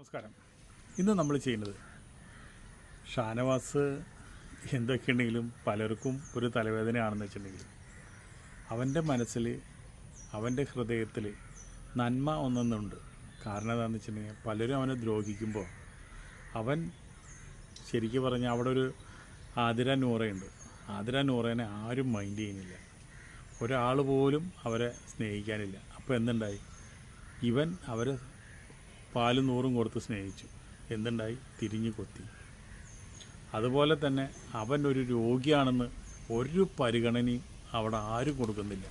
നമസ്കാരം. ഇന്ന് നമ്മൾ ചെയ്യുന്നത് ഷാനവാസ് എന്തൊക്കെയുണ്ടെങ്കിലും പലർക്കും ഒരു തലവേദനയാണെന്ന് വെച്ചിട്ടുണ്ടെങ്കിൽ അവന്റെ മനസ്സിൽ അവന്റെ ഹൃദയത്തിൽ നന്മ ഒന്നൊന്നുണ്ട്. കാരണം എന്താണെന്ന് വെച്ചിട്ടുണ്ടെങ്കിൽ പലരും അവനെ ദ്രോഹിക്കുമ്പോൾ അവൻ ശരിക്കും പറഞ്ഞാൽ അവിടെ ഒരു ആതിര നൂറയുണ്ട്. ആതിര നൂറേനെ ആരും മൈൻഡ് ചെയ്യുന്നില്ല. ഒരാൾ പോലും അവരെ സ്നേഹിക്കാനില്ല. അപ്പോൾ എന്തുണ്ടായി? ഇവൻ അവരെ പാലും നൂറും കൊടുത്ത് സ്നേഹിച്ചു. എന്തുണ്ടായി? തിരിഞ്ഞു കൊത്തി. അതുപോലെ തന്നെ അവൻ ഒരു രോഗിയാണെന്ന് ഒരു പരിഗണനയും അവിടെ ആരും കൊടുക്കുന്നില്ല.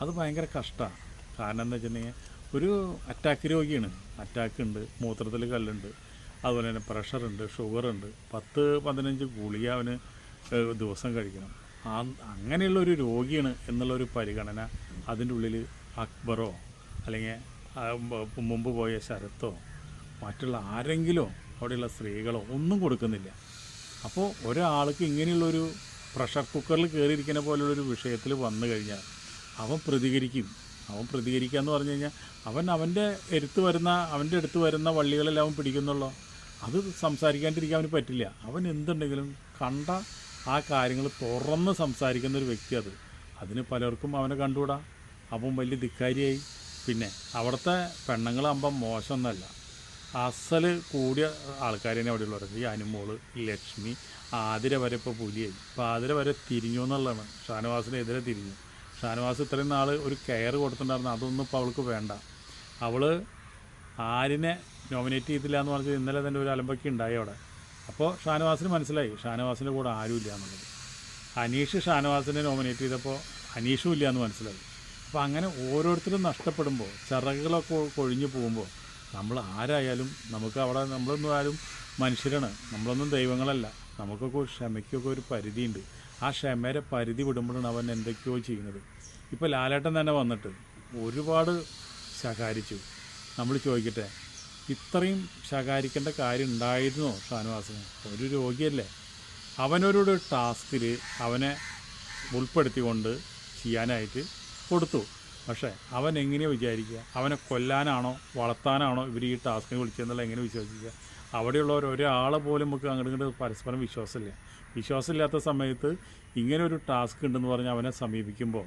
അത് ഭയങ്കര കഷ്ടമാണ് കാരണം എന്താ വെച്ചിട്ടുണ്ടെങ്കിൽ ഒരു അറ്റാക്ക് രോഗിയാണ്. അറ്റാക്ക് ഉണ്ട് മൂത്രത്തിൽ കല്ലുണ്ട് അതുപോലെ തന്നെ പ്രഷറുണ്ട് ഷുഗറുണ്ട് പത്ത് പതിനഞ്ച് ഗുളിക അവന് ദിവസം കഴിക്കണം. ആ അങ്ങനെയുള്ള ഒരു രോഗിയാണ് എന്നുള്ളൊരു പരിഗണന അതിന്റെ ഉള്ളിൽ അക്ബറോ അല്ലെങ്കിൽ മുമ്പ് പോയ ശരത്തോ മറ്റുള്ള ആരെങ്കിലും അവിടെയുള്ള സ്ത്രീകളോ ഒന്നും കൊടുക്കുന്നില്ല. അപ്പോൾ ഒരാൾക്ക് ഇങ്ങനെയുള്ളൊരു പ്രഷർ കുക്കറിൽ കയറിയിരിക്കുന്ന പോലുള്ളൊരു വിഷയത്തിൽ വന്നു കഴിഞ്ഞാൽ അവൻ പ്രതികരിക്കും. അവൻ പ്രതികരിക്കുക എന്ന് പറഞ്ഞു കഴിഞ്ഞാൽ അവൻ അവന്റെ എടുത്ത് വരുന്ന അവന്റെ അടുത്ത് വരുന്ന വള്ളികളെല്ലാം അവൻ പിടിക്കുന്നുള്ളൂ? അത് സംസാരിക്കാണ്ടിരിക്കാൻ അവന് പറ്റില്ല. അവൻ എന്തുണ്ടെങ്കിലും കണ്ട ആ കാര്യങ്ങൾ തുറന്ന് സംസാരിക്കുന്ന ഒരു വ്യക്തി അത്. അതിന് പലർക്കും അവനെ കണ്ടുകൂടാ. അവൻ വലിയ ധിക്കാരിയായി. പിന്നെ അവിടുത്തെ പെണ്ണുങ്ങളാകുമ്പം മോശമൊന്നുമല്ല. അസൽ കൂടിയ ആൾക്കാർ തന്നെ അവിടെ ഉള്ളവർ ഈ അനുമോൾ ലക്ഷ്മി ആതിര വരെ ഇപ്പോൾ പുലിയായി. അപ്പോൾ ആതിര വരെ തിരിഞ്ഞു എന്നുള്ളതാണ്. ഷാനവാസിനെതിരെ തിരിഞ്ഞു. ഷാനവാസ് ഇത്രയും നാൾ ഒരു കെയർ കൊടുത്തിട്ടുണ്ടായിരുന്നു. അതൊന്നും ഇപ്പോൾ അവൾക്ക് വേണ്ട. അവൾ ആരിനെ നോമിനേറ്റ് ചെയ്തില്ല എന്ന് പറഞ്ഞത് ഇന്നലെ തന്നെ ഒരു അലമ്പൊക്കെ ഉണ്ടായി അവിടെ. അപ്പോൾ ഷാനവാസിന് മനസ്സിലായി. ഷാനവാസിന്റെ കൂടെ ആരുമില്ല എന്നുള്ളത്. അനീഷ് ഷാനവാസിനെ നോമിനേറ്റ് ചെയ്തപ്പോൾ അനീഷും ഇല്ല എന്ന് മനസ്സിലായി. അപ്പോൾ അങ്ങനെ ഓരോരുത്തരും നഷ്ടപ്പെടുമ്പോൾ ചിറകുകളൊക്കെ കൊഴിഞ്ഞു പോകുമ്പോൾ നമ്മൾ ആരായാലും നമുക്ക് അവിടെ നമ്മളൊന്നും ആരും മനുഷ്യരാണ്. നമ്മളൊന്നും ദൈവങ്ങളല്ല. നമുക്കൊക്കെ ഒരു ക്ഷമയ്ക്കൊക്കെ ഒരു പരിധിയുണ്ട്. ആ ക്ഷമയുടെ പരിധി വിടുമ്പോഴാണ് അവൻ എന്തൊക്കെയോ ചെയ്യുന്നത്. ഇപ്പോൾ ലാലേട്ടൻ തന്നെ വന്നിട്ട് ഒരുപാട് ശകാരിച്ചു. നമ്മൾ ചോദിക്കട്ടെ ഇത്രയും ശകാരിക്കേണ്ട കാര്യം ഉണ്ടായിരുന്നോ ഷാനുവാസന്? ഒരു രോഗിയല്ലേ. അവനൊരു ടാസ്കിൽ അവനെ ഉൾപ്പെടുത്തിക്കൊണ്ട് ചെയ്യാനായിട്ട് കൊടുത്തു. പക്ഷേ അവൻ എങ്ങനെയാണ് വിചാരിക്കുക? അവനെ കൊല്ലാനാണോ വളർത്താനാണോ ഇവർ ഈ ടാസ്കിന് വിളിച്ചതെന്നുള്ള എങ്ങനെ വിശ്വസിക്കുക? അവിടെയുള്ളവർ ഒരാളെ പോലും നമുക്ക് അങ്ങോട്ട് ഇങ്ങോട്ട് പരസ്പരം വിശ്വാസമില്ല. വിശ്വാസമില്ലാത്ത സമയത്ത് ഇങ്ങനെ ഒരു ടാസ്ക് ഉണ്ടെന്ന് പറഞ്ഞ് അവനെ സമീപിക്കുമ്പോൾ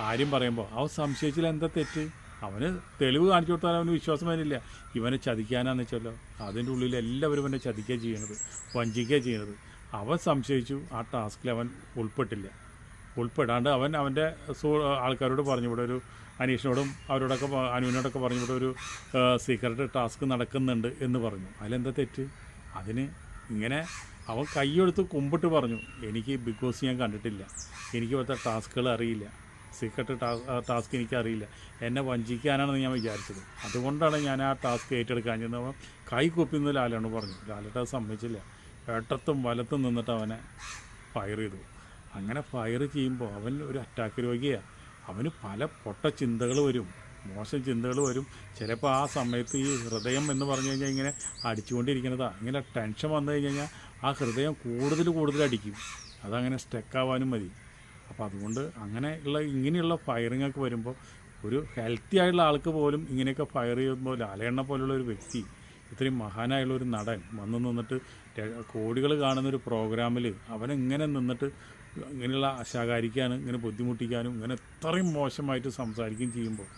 ആരും പറയുമ്പോൾ അവൻ സംശയിച്ചില്ല എന്താ തെറ്റ്? അവന് തെളിവ് കാണിച്ചു കൊടുത്താൽ അവന് വിശ്വാസം വരില്ല. ഇവനെ ചതിക്കാനാന്ന് വെച്ചല്ലോ. അതിന്റെ ഉള്ളിൽ എല്ലാവരും അവനെ ചതിക്കുക ചെയ്യണത് വഞ്ചിക്കുക ചെയ്യണത്. അവൻ സംശയിച്ചു. ആ ടാസ്കിൽ അവൻ ഉൾപ്പെട്ടില്ല. ഉൾപ്പെടാണ്ട് അവൻ അവന്റെ സൂ ആൾക്കാരോട് പറഞ്ഞു ഇവിടെ ഒരു അനീഷിനോടും അവരോടൊക്കെ അനുവിനോടൊക്കെ പറഞ്ഞു ഇവിടെ ഒരു സീക്രട്ട് ടാസ്ക് നടക്കുന്നുണ്ട് എന്ന് പറഞ്ഞു. അതിലെന്താ തെറ്റ്? അതിന് ഇങ്ങനെ അവൻ കൈയെടുത്ത് കുമ്പിട്ട് പറഞ്ഞു എനിക്ക് ബിഗ് ബോസ് ഞാൻ കണ്ടിട്ടില്ല. എനിക്ക് ഇവിടുത്തെ ടാസ്കുകൾ അറിയില്ല. സീക്രട്ട് ടാസ്ക് എനിക്കറിയില്ല എന്നെ വഞ്ചിക്കാനാണെന്ന് ഞാൻ വിചാരിച്ചത്. അതുകൊണ്ടാണ് ഞാൻ ആ ടാസ്ക് ഏറ്റെടുക്കാൻ ചെന്ന് അവൻ കൈ കുപ്പിന്ന് ലാലാണ് പറഞ്ഞു. ലാലട്ട് അത് സമ്മതിച്ചില്ല. ഏട്ടത്തും വലത്തും നിന്നിട്ട് അവനെ ഫയർ ചെയ്തു. അങ്ങനെ ഫയർ ചെയ്യുമ്പോൾ അവൻ ഒരു അറ്റാക്ക് രോഗിയാണ് അവന് പല പൊട്ട ചിന്തകൾ വരും മോശം ചിന്തകൾ വരും. ചിലപ്പോൾ ആ സമയത്ത് ഈ ഹൃദയം എന്ന് പറഞ്ഞു കഴിഞ്ഞാൽ ഇങ്ങനെ അടിച്ചുകൊണ്ടിരിക്കുന്നതാണ് ഇങ്ങനെ ടെൻഷൻ വന്നു കഴിഞ്ഞ് കഴിഞ്ഞാൽ ആ ഹൃദയം കൂടുതൽ കൂടുതൽ അടിക്കും. അതങ്ങനെ സ്റ്റക്കാവാനും മതി. അപ്പോൾ അതുകൊണ്ട് അങ്ങനെയുള്ള ഇങ്ങനെയുള്ള ഫയറിംഗ് ഒക്കെ വരുമ്പോൾ ഒരു ഹെൽത്തി ആയിട്ടുള്ള ആൾക്ക് പോലും ഇങ്ങനെയൊക്കെ ഫയർ ചെയ്യുമ്പോൾ ലാലേണ്ണ പോലുള്ള ഒരു വ്യക്തി ഇത്രയും മഹാനായുള്ള ഒരു നടൻ വന്ന് നിന്നിട്ട് കോടികൾ കാണുന്ന ഒരു പ്രോഗ്രാമിൽ അവനെങ്ങനെ നിന്നിട്ട് ഇങ്ങനെയുള്ള ശകാരിക്കാനും ഇങ്ങനെ ബുദ്ധിമുട്ടിക്കാനും ഇങ്ങനെ ഇത്രയും മോശമായിട്ട് സംസാരിക്കുകയും ചെയ്യുമ്പോൾ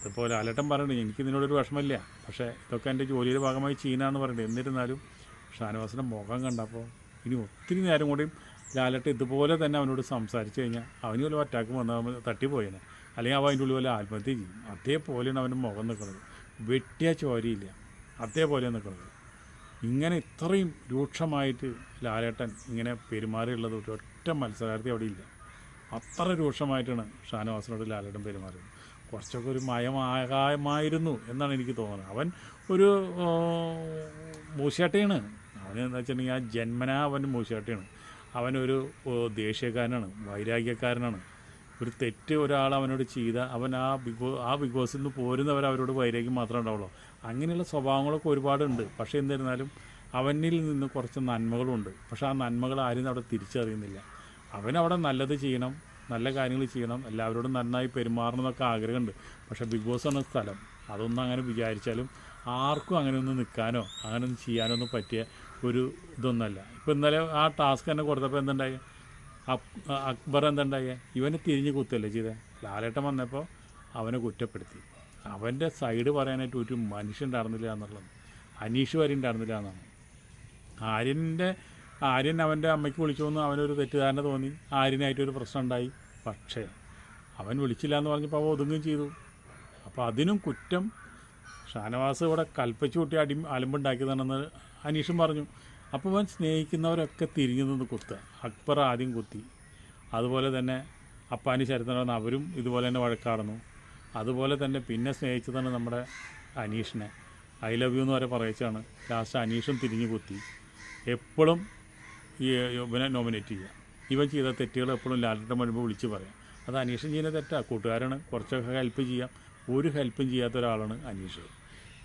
അതിപ്പോൾ ലാലേട്ടൻ പറയുന്നത് എനിക്ക് ഇതിനോടൊരു വിഷമമില്ല. പക്ഷേ ഇതൊക്കെ എന്റെ ജോലിയുടെ ഭാഗമായി ചെയ്യുന്നതെന്ന് പറയുന്നത് എന്നിരുന്നാലും ഷാനവാസിന്റെ മുഖം കണ്ടപ്പോൾ ഇനി ഒത്തിരി നേരം കൂടിയും ലാലട്ട് ഇതുപോലെ തന്നെ അവനോട് സംസാരിച്ചു കഴിഞ്ഞാൽ അവന് വല്ല അറ്റാക്ക് വന്നാൽ തട്ടിപ്പോയേനെ. അല്ലെങ്കിൽ അവൻ അതിന്റെ ഉള്ളിൽ വല്ല ആത്മഹത്യ ചെയ്യും. അതേപോലെയാണ് അവന്റെ മുഖം നിൽക്കുന്നത്. വെട്ടിയ ചോരയില്ല. അതേപോലെയാണ് നിൽക്കുന്നത് ഇങ്ങനെ ഇത്രയും രൂക്ഷമായിട്ട് ലാലേട്ടൻ ഇങ്ങനെ പെരുമാറിയുള്ളത് ഒരൊറ്റ മത്സരാർത്ഥി അവിടെ ഇല്ല. അത്ര രൂക്ഷമായിട്ടാണ് ഷാനവാസിനോട് ലാലേട്ടൻ പെരുമാറിയത്. കുറച്ചൊക്കെ ഒരു മയമാകാമായിരുന്നു എന്നാണ് എനിക്ക് തോന്നുന്നത്. അവൻ ഒരു മൂശാട്ടയാണ് അവന് എന്താ വെച്ചിട്ടുണ്ടെങ്കിൽ ആ ജന്മനാ അവൻ മൂശാട്ടയാണ് അവനൊരു ദേഷ്യക്കാരനാണ് വൈരാഗ്യക്കാരനാണ്. ഒരു തെറ്റ് ഒരാൾ അവനോട് ചെയ്ത അവൻ ആ ബിഗ് ആ ബിഗ് ബോസിൽ നിന്ന് പോരുന്നവർ അവരോട് വൈരാഗ്യം മാത്രമേ ഉണ്ടാവുള്ളൂ. അങ്ങനെയുള്ള സ്വഭാവങ്ങളൊക്കെ ഒരുപാടുണ്ട്. പക്ഷേ എന്നിരുന്നാലും അവനിൽ നിന്ന് കുറച്ച് നന്മകളുണ്ട്. പക്ഷേ ആ നന്മകൾ ആരും അവിടെ തിരിച്ചറിയുന്നില്ല. അവനവിടെ നല്ലത് ചെയ്യണം നല്ല കാര്യങ്ങൾ ചെയ്യണം എല്ലാവരോടും നന്നായി പെരുമാറണം എന്നൊക്കെ ആഗ്രഹമുണ്ട്. പക്ഷേ ബിഗ് ബോസ് എന്ന സ്ഥലം അതൊന്നും അങ്ങനെ വിചാരിച്ചാലും ആർക്കും അങ്ങനെ ഒന്ന് നിൽക്കാനോ അങ്ങനെ ഒന്നും ചെയ്യാനോ ഒന്നും പറ്റിയ ഒരു ഇതൊന്നുമല്ല. ഇപ്പോൾ ഇന്നലെ ആ ടാസ്ക് തന്നെ കൊടുത്തപ്പോൾ എന്തുണ്ടായി? അക്ബർ എന്തുണ്ടായി ഇവനെ തിരിഞ്ഞ് കുത്തല്ലേ ചെയ്തേ? ലാലേട്ടൻ വന്നപ്പോൾ അവനെ കുറ്റപ്പെടുത്തി. അവന്റെ സൈഡ് പറയാനായിട്ട് ഒരു മനുഷ്യൻ ഉണ്ടായിരുന്നില്ല എന്നുള്ളത്. അനീഷ് വരെ ഉണ്ടായിരുന്നില്ല എന്നാണ്. ആര്യന്റെ ആര്യൻ അവന്റെ അമ്മയ്ക്ക് വിളിച്ചു വന്ന് അവനൊരു തെറ്റിദ്ധാരണ തോന്നി. ആര്യനായിട്ടൊരു പ്രശ്നം ഉണ്ടായി. പക്ഷേ അവൻ വിളിച്ചില്ല എന്ന് പറഞ്ഞപ്പോൾ അവ ഒതുങ്ങുകയും ചെയ്തു. അപ്പോൾ അതിനും കുറ്റം ഷാനവാസ് ഇവിടെ കൽപ്പിച്ചു കൂട്ടി അടി അലമ്പുണ്ടാക്കിയതാണെന്ന് അനീഷും പറഞ്ഞു. അപ്പോൾ അവൻ സ്നേഹിക്കുന്നവരൊക്കെ തിരിഞ്ഞു നിന്ന് കുത്തുക. അക്ബർ ആദ്യം കുത്തി. അതുപോലെ തന്നെ അപ്പാനി ചരിത്രം അവരും ഇതുപോലെ തന്നെ വഴക്കാടുന്നു. അതുപോലെ തന്നെ പിന്നെ സ്നേഹിച്ചതാണ് നമ്മുടെ അനീഷിനെ. ഐ ലവ് യു എന്ന് വരെ പറയിച്ചാണ് ലാസ്റ്റ് അനീഷും തിരിഞ്ഞു കുത്തി. എപ്പോഴും ഈ ഇവനെ നോമിനേറ്റ് ചെയ്യുക. ഇവൻ ചെയ്ത തെറ്റുകൾ എപ്പോഴും ലാലിട്ടം വരുമ്പോൾ വിളിച്ച് പറയാം. അത് അനീഷൻ ചെയ്യുന്ന തെറ്റാണ് കൂട്ടുകാരാണ്. കുറച്ചൊക്കെ ഹെൽപ്പ് ചെയ്യാം. ഒരു ഹെൽപ്പും ചെയ്യാത്ത ഒരാളാണ് അനീഷ്.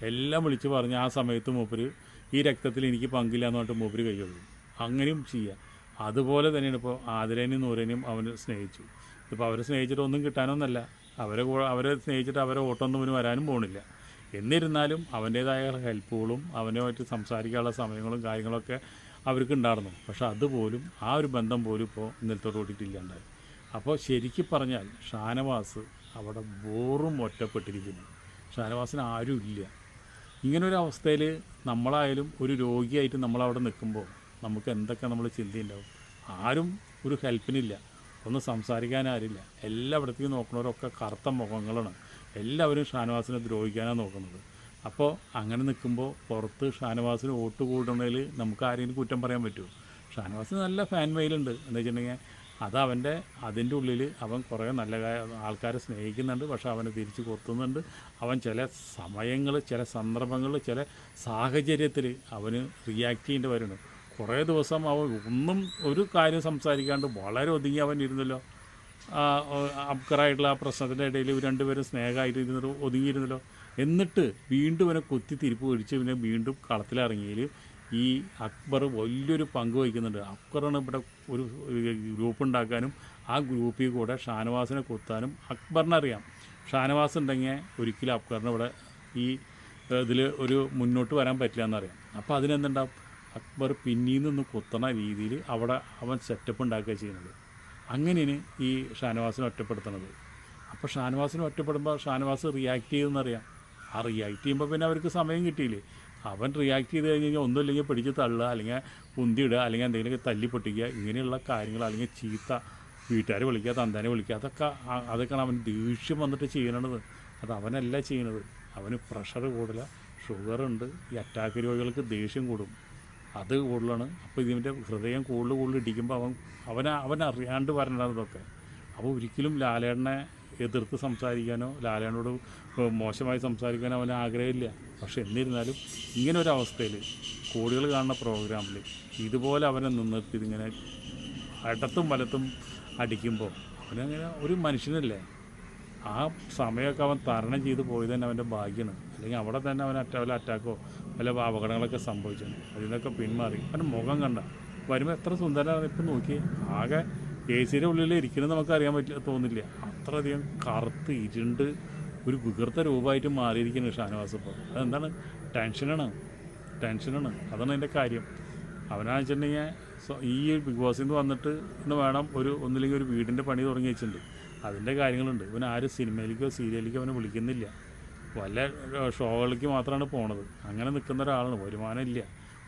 എല്ലാം വിളിച്ച് പറഞ്ഞ് ആ സമയത്ത് മൂപ്പര് ഈ രക്തത്തിൽ എനിക്ക് പങ്കില്ല എന്ന് പറഞ്ഞിട്ട് മൂപ്പര് കൈകൊള്ളും. അങ്ങനെയും ചെയ്യാം. അതുപോലെ തന്നെയാണ് ഇപ്പോൾ ആതിരേനെയും നൂരേനെയും അവന് സ്നേഹിച്ചു. ഇപ്പോൾ അവരെ സ്നേഹിച്ചിട്ട് ഒന്നും കിട്ടാനൊന്നല്ല. അവരെ കൂടെ അവരെ സ്നേഹിച്ചിട്ട് അവരെ ഓട്ടമൊന്നും ഇവന് വരാനും പോകണില്ല എന്നിരുന്നാലും അവന്റേതായ ഹെൽപ്പുകളും അവനുമായിട്ട് സംസാരിക്കാനുള്ള സമയങ്ങളും കാര്യങ്ങളൊക്കെ അവർക്ക് ഉണ്ടായിരുന്നു. പക്ഷേ അതുപോലും ആ ഒരു ബന്ധം പോലും ഇപ്പോൾ ഇന്നലത്തോട് കൂട്ടിയിട്ടില്ലാണ്ടായി അപ്പോൾ ശരിക്കും പറഞ്ഞാൽ ഷാനവാസ് അവിടെ ബോറും ഒറ്റപ്പെട്ടിരിക്കുന്നു. ഷാനവാസിന് ആരും ഇല്ല ഇങ്ങനൊരു അവസ്ഥയിൽ നമ്മളായാലും ഒരു രോഗിയായിട്ട് നമ്മളവിടെ നിൽക്കുമ്പോൾ നമുക്ക് എന്തൊക്കെ നമ്മൾ ചിന്തയുണ്ടാവും? ആരും ഒരു ഹെൽപ്പിനില്ല. ഒന്ന് സംസാരിക്കാൻ ആരില്ല എല്ലായിടത്തേക്കും നോക്കുന്നവരൊക്കെ കറുത്ത മുഖങ്ങളാണ്. എല്ലാവരും ഷാനവാസിനെ ദ്രോഹിക്കാനാണ് നോക്കുന്നത്. അപ്പോൾ അങ്ങനെ നിൽക്കുമ്പോൾ പുറത്ത് ഷാനവാസിന് വോട്ട് കൂടണമെങ്കിൽ നമുക്ക് ആരെങ്കിലും കുറ്റം പറയാൻ പറ്റുമോ? ഷാനവാസിന് നല്ല ഫാൻ മെയിലുണ്ട് എന്താ വെച്ചിട്ടുണ്ടെങ്കിൽ അത് അവന്റെ അതിന്റെ ഉള്ളിൽ അവൻ കുറേ നല്ല ആൾക്കാരെ സ്നേഹിക്കുന്നുണ്ട് പക്ഷെ അവനെ തിരിച്ച് കൊത്തുന്നുണ്ട്. അവൻ ചില സമയങ്ങൾ ചില സന്ദർഭങ്ങൾ ചില സാഹചര്യത്തിൽ അവന് റിയാക്ട് ചെയ്യേണ്ടി വരുന്നു. കുറേ ദിവസം അവൻ ഒന്നും ഒരു കാര്യം സംസാരിക്കാണ്ട് വളരെ ഒതുങ്ങി അവൻ ഇരുന്നല്ലോ. അപ്കറായിട്ടുള്ള ആ പ്രശ്നത്തിന്റെ ഇടയിൽ ഇവർ രണ്ടുപേരും സ്നേഹമായിട്ട് ഇരുന്നിട്ട് ഒതുങ്ങിയിരുന്നല്ലോ. എന്നിട്ട് വീണ്ടും ഇവനെ കുത്തി തിരിപ്പ് പിടിച്ച് ഇവനെ വീണ്ടും കളത്തിലിറങ്ങിയതിൽ ഈ അക്ബർ വലിയൊരു പങ്ക് വഹിക്കുന്നുണ്ട്. അക്ബറാണ് ഇവിടെ ഒരു ഗ്രൂപ്പ് ഉണ്ടാക്കാനും ആ ഗ്രൂപ്പിൽ കൂടെ ഷാനവാസിനെ കുത്താനും അക്ബറിനറിയാം ഷാനവാസ് ഉണ്ടെങ്കിൽ ഒരിക്കലും അക്ബറിന് ഇവിടെ ഈ ഇതിൽ ഒരു മുന്നോട്ട് വരാൻ പറ്റില്ല എന്നറിയാം. അപ്പോൾ അതിനെന്തുണ്ടാവും? അക്ബർ പിന്നീട് നിന്ന് കുത്തണ രീതിയിൽ അവിടെ അവൻ സെറ്റപ്പ് ഉണ്ടാക്കുക ചെയ്യുന്നത്. അങ്ങനെയാണ് ഈ ഷാനവാസിനെ ഒറ്റപ്പെടുത്തുന്നത്. അപ്പോൾ ഷാനവാസിനെ ഒറ്റപ്പെടുമ്പോൾ ഷാനവാസ് റിയാക്ട് ചെയ്തെന്നറിയാം ആ റിയാക്ട് ചെയ്യുമ്പോൾ പിന്നെ അവർക്ക് സമയം കിട്ടിയില്ലേ? അവൻ റിയാക്ട് ചെയ്ത് കഴിഞ്ഞ് കഴിഞ്ഞാൽ ഒന്നുമില്ലെങ്കിൽ പിടിച്ച് തള്ളുക അല്ലെങ്കിൽ കുന്തിയിടുക അല്ലെങ്കിൽ എന്തെങ്കിലുമൊക്കെ തല്ലി പൊട്ടിക്കുക ഇങ്ങനെയുള്ള കാര്യങ്ങൾ അല്ലെങ്കിൽ ചീത്ത വീട്ടുകാരെ വിളിക്കുക തന്താനെ വിളിക്കുക അതൊക്കെ അതൊക്കെയാണ് അവൻ ദേഷ്യം വന്നിട്ട് ചെയ്യണത്. അത് അവനല്ല ചെയ്യണത്. അവന് പ്രഷർ കൂടുതല. ഷുഗറുണ്ട് ഈ അറ്റാക്ക് രോഗികൾക്ക് ദേഷ്യം കൂടും. അത് കൂടുതലാണ്. അപ്പോൾ ഇതിന്റെ ഹൃദയം കൂടുതൽ കൂടുതൽ ഇടിക്കുമ്പോൾ അവൻ അവനെ അവൻ അറിയാണ്ട് വരണതൊക്കെ അപ്പോൾ ഒരിക്കലും ലാലേട്ടനെ എതിർത്ത് സംസാരിക്കാനോ ലാലേണോട് മോശമായി സംസാരിക്കാനോ അവന് ആഗ്രഹമില്ല. പക്ഷെ എന്നിരുന്നാലും ഇങ്ങനെ ഒരു അവസ്ഥയിൽ കോടികൾ കാണുന്ന പ്രോഗ്രാമിൽ ഇതുപോലെ അവനെ നിന്നിട്ട് ഇങ്ങനെ ഇടത്തും വലത്തും അടിക്കുമ്പോൾ അവനങ്ങനെ ഒരു മനുഷ്യനല്ലേ? ആ സമയമൊക്കെ അവൻ തരണം ചെയ്ത് പോയി തന്നെ അവന്റെ ഭാഗ്യമാണ് അല്ലെങ്കിൽ അവിടെ തന്നെ അവൻ അറ്റ വല്ല അറ്റാക്കോ വല്ല അപകടങ്ങളൊക്കെ സംഭവിച്ചാണ്. അതിൽ നിന്നൊക്കെ പിന്മാറി. അവന്റെ മുഖം കണ്ട. വരുമ്പോൾ എത്ര സുന്ദരമാണ് ഇപ്പം നോക്കി ആകെ എ സിയുടെ ഉള്ളിൽ ഇരിക്കുന്നത് നമുക്ക് അറിയാൻ പറ്റില്ല തോന്നില്ല. അത്രയധികം കറുത്ത് ഇരുണ്ട് ഒരു വികൃത രൂപമായിട്ട് മാറിയിരിക്കുന്നു ഷാനവാസ് ഇപ്പോൾ. അതെന്താണ്? ടെൻഷനാണ്. ടെൻഷനാണ്. അതാണ് അതിന്റെ കാര്യം. അവനാണെന്ന് വെച്ചിട്ടുണ്ടെങ്കിൽ ഈ ബിഗ് ബോസിൽ നിന്ന് വന്നിട്ട് ഇന്ന് വേണം ഒരു ഒന്നില്ലെങ്കിൽ ഒരു വീടിന്റെ പണി തുടങ്ങി വെച്ചിട്ടുണ്ട്. അതിന്റെ കാര്യങ്ങളുണ്ട്. ഇവൻ ആരും സിനിമയിലേക്കോ സീരിയലിലേക്കോ അവനെ വിളിക്കുന്നില്ല. വല്ല ഷോകളിലേക്ക് മാത്രമാണ് പോണത്. അങ്ങനെ നിൽക്കുന്ന ഒരാളാണ്. വരുമാനം ഇല്ല.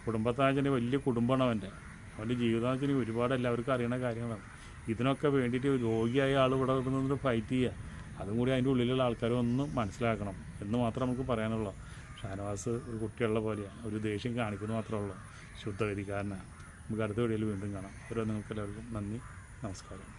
കുടുംബത്താച്ചന്റെ വലിയ കുടുംബമാണ് അവന്റെ. അവന്റെ ജീവിതം വെച്ചിട്ടുണ്ടെങ്കിൽ ഒരുപാട് എല്ലാവർക്കും അറിയണ കാര്യങ്ങളാണ്. ഇതിനൊക്കെ വേണ്ടിയിട്ട് രോഗിയായ ആൾ ഇവിടെ നിന്ന് ഫൈറ്റ് ചെയ്യുക അതും കൂടി അതിന്റെ ഉള്ളിലുള്ള ആൾക്കാരൊന്നും മനസ്സിലാക്കണം എന്ന് മാത്രം നമുക്ക് പറയാനുള്ളൂ. ഷാനവാസ് ഒരു കുട്ടിയുള്ള പോലെയാണ് ഒരു ദേഷ്യം കാണിക്കുന്നു മാത്രമേ ഉള്ളൂ. ശുദ്ധഗതിക്കാരനാണ് നമുക്ക് അടുത്ത വീഡിയോയിൽ വീണ്ടും കാണാം. ഓരോ നിങ്ങൾക്ക് എല്ലാവർക്കും നന്ദി. നമസ്കാരം.